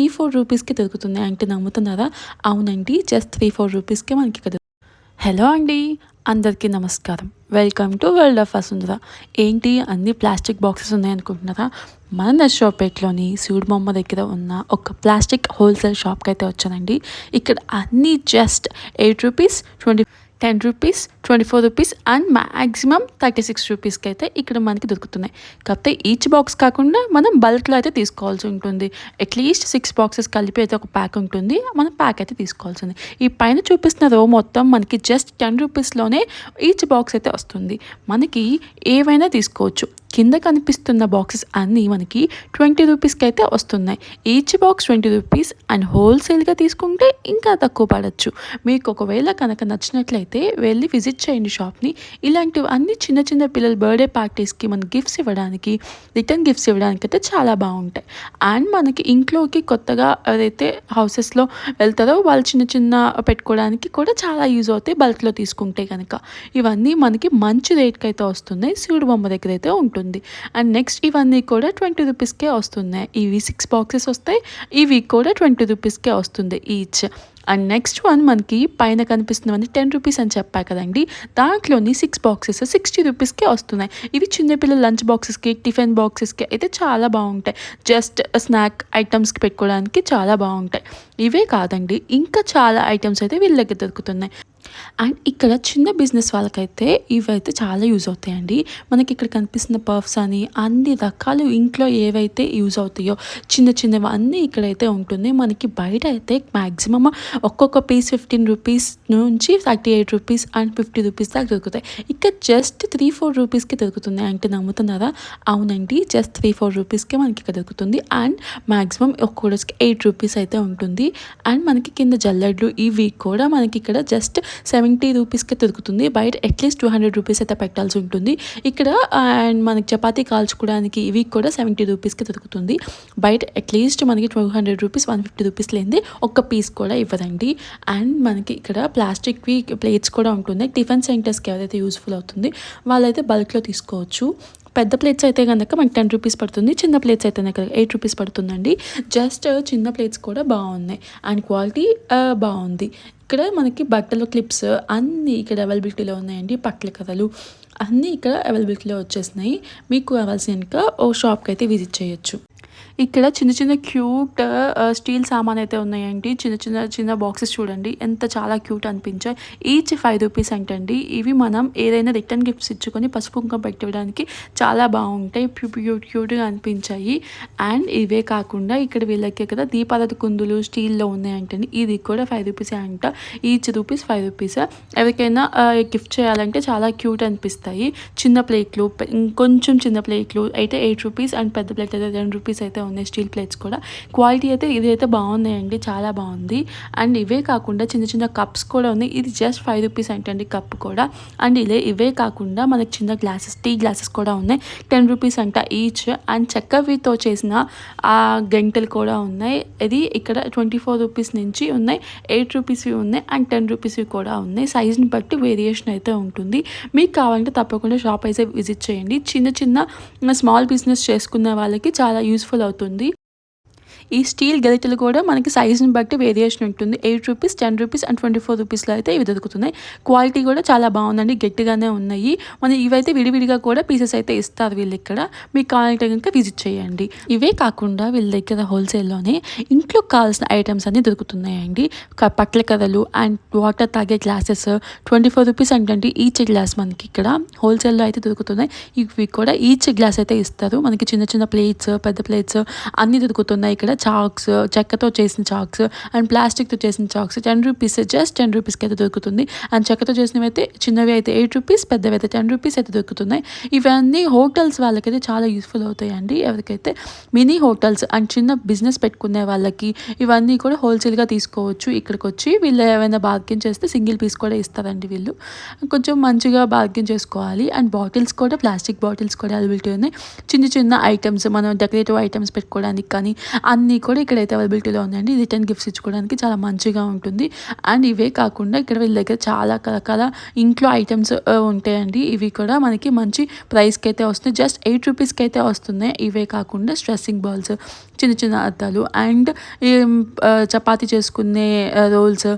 Three four రూపీస్కి దొరుకుతుంది అంటే నమ్ముతున్నారా? అవునండి జస్ట్ త్రీ ఫోర్ రూపీస్కి మనకి ఇక్కడ హలో అండి అందరికీ నమస్కారం. Welcome to world of Vasundhara. ఏంటి అన్ని ప్లాస్టిక్ బాక్సెస్ ఉన్నాయనుకుంటున్నారా మన నర్సరావుపేటలోని శివుడు బొమ్మ దగ్గర ఉన్న ఒక ప్లాస్టిక్ హోల్సేల్ షాప్కి అయితే వచ్చానండి. ఇక్కడ అన్నీ just eight rupees twenty ten rupees twenty four rupees and maximum thirty six రూపీస్కి అయితే ఇక్కడ మనకి దొరుకుతున్నాయి. కాకపోతే ఈచ్ బాక్స్ కాకుండా మనం బల్క్లో అయితే తీసుకోవాల్సి ఉంటుంది. అట్లీస్ట్ సిక్స్ బాక్సెస్ కలిపి అయితే ఒక ప్యాక్ ఉంటుంది. మనం ప్యాక్ అయితే తీసుకోవాల్సింది ఈ పైన చూపిస్తున్న రో మొత్తం మనకి జస్ట్ టెన్ రూపీస్లోనే ఈచ్ బాక్స్ అయితే వస్తుంది. మనకి ఏవైనా తీసుకోవచ్చు. కింద కనిపిస్తున్న బాక్సెస్ అన్నీ మనకి ట్వంటీ రూపీస్కి అయితే వస్తున్నాయి. Each box twenty rupees and హోల్సేల్గా తీసుకుంటే ఇంకా తక్కువ పడచ్చు. మీకు ఒకవేళ కనుక నచ్చినట్లయితే వెళ్ళి విజిట్ చేయండి షాప్ని ఇలాంటివి అన్ని చిన్న చిన్న పిల్లల బర్త్డే పార్టీస్కి మన గిఫ్ట్స్ ఇవ్వడానికి రిటర్న్ గిఫ్ట్స్ ఇవ్వడానికి అయితే చాలా బాగుంటాయి. అండ్ మనకి ఇంట్లోకి కొత్తగా ఎవరైతే హౌసెస్లో వెళ్తారో వాళ్ళు చిన్న చిన్న పెట్టుకోవడానికి కూడా చాలా యూజ్ అవుతాయి బల్క్లో తీసుకుంటే కనుక. ఇవన్నీ మనకి మంచి రేట్కి అయితే వస్తున్నాయి. శివుడు బొమ్మ దగ్గర అయితే ఉంటుంది అండ్ నెక్స్ట్ ఇవన్నీ కూడా ట్వంటీ రూపీస్కే వస్తున్నాయి. ఇవి సిక్స్ బాక్సెస్ వస్తాయి. ఇవి కూడా ట్వంటీ రూపీస్కే వస్తుంది ఈచ్ అండ్ నెక్స్ట్ వన్ మనకి పైన కనిపిస్తున్నవన్నీ టెన్ రూపీస్ అని చెప్పా కదండి. దాంట్లోని సిక్స్ బాక్సెస్ సిక్స్టీ రూపీస్కే వస్తున్నాయి. ఇవి చిన్నపిల్లల లంచ్ బాక్సెస్కి టిఫిన్ బాక్సెస్కి అయితే చాలా బాగుంటాయి. జస్ట్ స్నాక్ ఐటమ్స్కి పెట్టుకోవడానికి చాలా బాగుంటాయి. ఇవే కాదండి ఇంకా చాలా ఐటమ్స్ అయితే వీళ్ళ దగ్గర దొరుకుతున్నాయి. అండ్ ఇక్కడ చిన్న బిజినెస్ వాళ్ళకైతే ఇవైతే చాలా యూజ్ అవుతాయండి. మనకి ఇక్కడ కనిపిస్తున్న పర్ఫ్స్ అని అన్ని రకాలు ఇంట్లో ఏవైతే యూజ్ అవుతాయో చిన్న చిన్నవి అన్నీ ఇక్కడైతే ఉంటుంది మనకి బయట అయితే మ్యాక్సిమమ్ ఒక్కొక్క పీస్ ఫిఫ్టీన్ రూపీస్ నుంచి thirty eight rupees and fifty rupees దాకా దొరుకుతాయి. ఇక్కడ జస్ట్ త్రీ ఫోర్ రూపీస్కి దొరుకుతుంది. అంటే నమ్ముతున్నారా? అవునండి జస్ట్ త్రీ ఫోర్ రూపీస్కే మనకి ఇక్కడ దొరుకుతుంది. అండ్ మ్యాక్సిమం ఒక్కో రోజుకి ఎయిట్ రూపీస్ అయితే ఉంటుంది. అండ్ మనకి కింద జల్లడ్లు ఇవి కూడా మనకి ఇక్కడ జస్ట్ సెవెంటీ రూపీస్కి దొరుకుతుంది. బయట అట్లీస్ట్ టూ హండ్రెడ్ రూపీస్ అయితే పెట్టాల్సి ఉంటుంది. ఇక్కడ అండ్ మనకి చపాతీ కాల్చుకోవడానికి ఇవి కూడా సెవెంటీ రూపీస్కి దొరుకుతుంది. బయట అట్లీస్ట్ మనకి two hundred rupees one fifty rupees లేనిది ఒక్క పీస్ కూడా ఇవ్వదండి. అండ్. మనకి ఇక్కడ ప్లాస్టిక్వి ప్లేట్స్ కూడా ఉంటుంది టిఫిన్ సెంటర్స్కి ఎవరైతే యూస్ఫుల్ అవుతుంది వాళ్ళైతే బల్క్లో తీసుకోవచ్చు. పెద్ద ప్లేట్స్ అయితే కనుక మనకి టెన్ రూపీస్ పడుతుంది చిన్న ప్లేట్స్ అయితే కనుక ఎయిట్ రూపీస్ పడుతుందండి. జస్ట్ చిన్న ప్లేట్స్ కూడా బాగున్నాయి. అండ్ క్వాలిటీ బాగుంది. ఇక్కడ మనకి బట్టలు క్లిప్స్ అన్నీ ఇక్కడ అవైలబిలిటీలో ఉన్నాయండి. పట్ల కథలు అన్నీ ఇక్కడ అవైలబిలిటీలో వచ్చేసినాయి. మీకు కావాల్సిన ఓ షాప్కి అయితే విజిట్ చేయొచ్చు. ఇక్కడ చిన్న చిన్న క్యూట్ స్టీల్ సామాన్ అయితే ఉన్నాయండి. చిన్న చిన్న చిన్న బాక్సెస్ చూడండి. ఎంత చాలా క్యూట్ అనిపించాయి. ఈచ్ ఫైవ్ రూపీస్ అంటండి. ఇవి మనం ఏదైనా రిటర్న్ గిఫ్ట్స్ ఇచ్చుకొని పసుపు కుంకం పెట్టడానికి చాలా బాగుంటాయి. క్యూట్ క్యూట్గా అనిపించాయి. అండ్ ఇవే కాకుండా ఇక్కడ వీళ్ళకి కదా దీపాలతి కుందులు స్టీల్లో ఉన్నాయంటండి. ఇది కూడా ఫైవ్ రూపీసే అంట. Each rupees five rupees. ఎవరికైనా గిఫ్ట్ చేయాలంటే చాలా క్యూట్ అనిపిస్తాయి. చిన్న ప్లేట్లు ఇంకొంచెం చిన్న ప్లేట్లు అయితే ఎయిట్ రూపీస్ అండ్ పెద్ద ప్లేట్ అయితే టెన్ రూపీస్ అయితే ఉన్నాయి స్టీల్ ప్లేట్స్ కూడా. క్వాలిటీ అయితే ఇదైతే బాగున్నాయండి చాలా బాగుంది. అండ్ ఇవే కాకుండా చిన్న చిన్న కప్స్ కూడా ఉన్నాయి. ఇది జస్ట్ ఫైవ్ రూపీస్ అంటండి కప్ కూడా. అండ్ ఇదే ఇవే కాకుండా మనకి చిన్న గ్లాసెస్ టీ గ్లాసెస్ కూడా ఉన్నాయి. టెన్ రూపీస్ అంట ఈచ్. అండ్ చెక్కవితో చేసిన ఆ గంటలు కూడా ఉన్నాయి. ఇది ఇక్కడ ట్వంటీ ఫోర్ రూపీస్ నుంచి ఉన్నాయి. ఎయిట్ రూపీస్వి ఉన్నాయి. అండ్ టెన్ రూపీస్వి కూడా ఉన్నాయి. సైజ్ని బట్టి వేరియేషన్ అయితే ఉంటుంది. మీకు కావాలంటే తప్పకుండా షాప్ అయితే విజిట్ చేయండి. చిన్న చిన్న స్మాల్ బిజినెస్ చేసుకున్న వాళ్ళకి చాలా యూస్ఫుల్ అవుతుంది. అయిపోతుంది ఈ స్టీల్ గరిటెలు కూడా మనకి సైజుని బట్టి వేరియేషన్ ఉంటుంది. Eight rupees ten rupees and twenty four రూపీస్లో అయితే ఇవి దొరుకుతున్నాయి. క్వాలిటీ కూడా చాలా బాగుందండి. గట్టిగానే ఉన్నాయి. మనం ఇవైతే విడివిడిగా కూడా పీసెస్ అయితే ఇస్తారు వీళ్ళు ఇక్కడ. మీకు కావాలంటే కనుక విజిట్ చేయండి. ఇవే కాకుండా వీళ్ళ దగ్గర హోల్సేల్లోనే ఇంట్లో కావాల్సిన ఐటమ్స్ అన్నీ దొరుకుతున్నాయండి. పట్ల కథలు అండ్ వాటర్ తాగే గ్లాసెస్ ట్వంటీ ఫోర్ రూపీస్ అంటే ఈచ్ గ్లాస్ మనకి ఇక్కడ హోల్సేల్లో అయితే దొరుకుతున్నాయి. ఇవి కూడా ఈచ్ గ్లాస్ అయితే ఇస్తారు. మనకి చిన్న చిన్న ప్లేట్స్ పెద్ద ప్లేట్స్ అన్నీ దొరుకుతున్నాయి ఇక్కడ. చాక్స్ చెక్కతో చేసిన చాక్స్ అండ్ ప్లాస్టిక్తో చేసిన chalks ten rupees just ten రూపీస్కి అయితే దొరుకుతుంది. అండ్ చెక్కతో చేసినవి అయితే చిన్నవి అయితే ఎయిట్ రూపీస్ పెద్దవి అయితే టెన్ రూపీస్ అయితే దొరుకుతున్నాయి. ఇవన్నీ హోటల్స్ వాళ్ళకైతే చాలా యూస్ఫుల్ అవుతాయండి. ఎవరికైతే మినీ హోటల్స్ అండ్ చిన్న బిజినెస్ పెట్టుకునే వాళ్ళకి ఇవన్నీ కూడా హోల్సేల్గా తీసుకోవచ్చు. ఇక్కడికి వచ్చి వీళ్ళు ఏమైనా బార్గెన్ చేస్తే సింగిల్ పీస్ కూడా ఇస్తారండి వీళ్ళు. కొంచెం మంచిగా బార్గెన్ చేసుకోవాలి. అండ్ బాటిల్స్ కూడా ప్లాస్టిక్ బాటిల్స్ కూడా అవైలబిలిటీ ఉన్నాయి. చిన్న చిన్న ఐటమ్స్ మనం డెకరేటివ్ ఐటమ్స్ పెట్టుకోవడానికి కానీ అన్ని అన్నీ కూడా ఇక్కడైతే అవైలబిలిటీలో ఉందండి రిటర్న్ గిఫ్ట్స్ ఇచ్చుకోవడానికి చాలా మంచిగా ఉంటుంది. అండ్ ఇవే కాకుండా ఇక్కడ వీళ్ళ దగ్గర చాలా రకరకాల ఇంట్లో ఐటమ్స్ ఉంటాయండి. ఇవి కూడా మనకి మంచి ప్రైస్కి అయితే వస్తున్నాయి. జస్ట్ ఎయిట్ రూపీస్కి అయితే వస్తున్నాయి. ఇవే కాకుండా స్ట్రెస్సింగ్ బాల్స్ చిన్న చిన్న అద్దాలు అండ్ చపాతీ చేసుకునే రోల్స్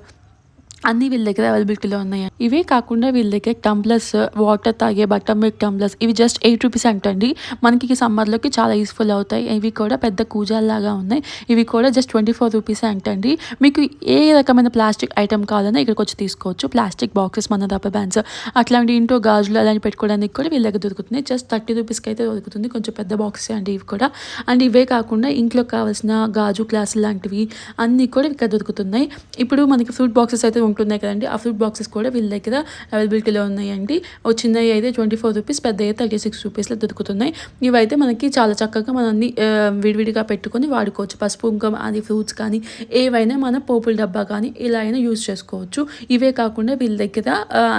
అన్నీ వీళ్ళ దగ్గర అవైలబిలిటీలో ఉన్నాయి? ఇవే కాకుండా వీళ్ళ దగ్గర టంబ్లర్స్ వాటర్ తాగే బటర్ మిల్క్ టంబ్లర్స్ ఇవి జస్ట్ ఎయిట్ రూపీస్ అంటండి మనకి సమ్మర్లోకి చాలా యూస్ఫుల్ అవుతాయి. ఇవి కూడా పెద్ద కూజాల్లాగా ఉన్నాయి. ఇవి కూడా జస్ట్ ట్వంటీ ఫోర్ రూపీస్ అంటండి మీకు ఏ రకమైన ప్లాస్టిక్ ఐటమ్ కావాలన్నా ఇక్కడికి వచ్చి తీసుకోవచ్చు. ప్లాస్టిక్ బాక్సెస్ మన రబ్బర్ బ్యాండ్స్ అట్లాంటి ఇంట్లో గాజులు అలాంటి పెట్టుకోవడానికి కూడా వీళ్ళ దగ్గర దొరుకుతున్నాయి. జస్ట్ థర్టీ రూపీస్కి అయితే దొరుకుతుంది. కొంచెం పెద్ద బాక్సెస్ అండి ఇవి కూడా. అండ్ ఇవే కాకుండా ఇంట్లో కావాల్సిన గాజు గ్లాసులు లాంటివి అన్నీ కూడా ఇక్కడ దొరుకుతున్నాయి. ఇప్పుడు మనకి ఫ్రూట్ బాక్సెస్ అయితే ఉంటున్నాయి కదండి. ఆ ఫ్రూట్ బాక్సెస్ కూడా వీళ్ళ దగ్గర అవైలబిలిటీలో ఉన్నాయండి. ఓ చిన్నవి అయితే ట్వంటీ ఫోర్ రూపీస్ పెద్ద అయితే థర్టీ సిక్స్ రూపీస్లో దొరుకుతున్నాయి. ఇవైతే మనకి చాలా చక్కగా మనం అన్ని విడివిడిగా పెట్టుకొని వాడుకోవచ్చు. పసుపు ఇంకా అది ఫ్రూట్స్ కానీ ఏవైనా మన పోపుల డబ్బా కానీ ఇలా అయినా యూజ్ చేసుకోవచ్చు. ఇవే కాకుండా వీళ్ళ దగ్గర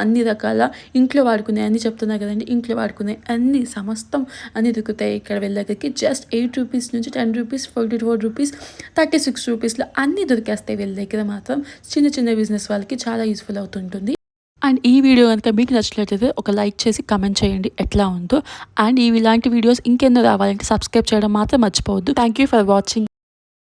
అన్ని రకాల ఇంట్లో వాడుకునే అన్ని చెప్తున్నాయి కదండి. ఇంట్లో వాడుకునే అన్ని సమస్తం అన్ని దొరుకుతాయి ఇక్కడ వీళ్ళ దగ్గరికి. జస్ట్ ఎయిట్ రూపీస్ నుంచి ten rupees forty four rupees thirty six రూపీస్లో అన్నీ దొరికేస్తాయి వీళ్ళ దగ్గర మాత్రం. చిన్న చిన్న బిజినెస్ వాళ్ళు వాళ్ళకి చాలా యూస్ఫుల్ అవుతుంటుంది. అండ్ ఈ వీడియో కనుక మీకు నచ్చినట్లయితే ఒక లైక్ చేసి కమెంట్ చేయండి ఎట్లా ఉందో. అండ్ ఇవి ఇలాంటి వీడియోస్ ఇంకెన్నో రావాలంటే సబ్స్క్రైబ్ చేయడం మాత్రం మర్చిపోవద్దు. Thank you for watching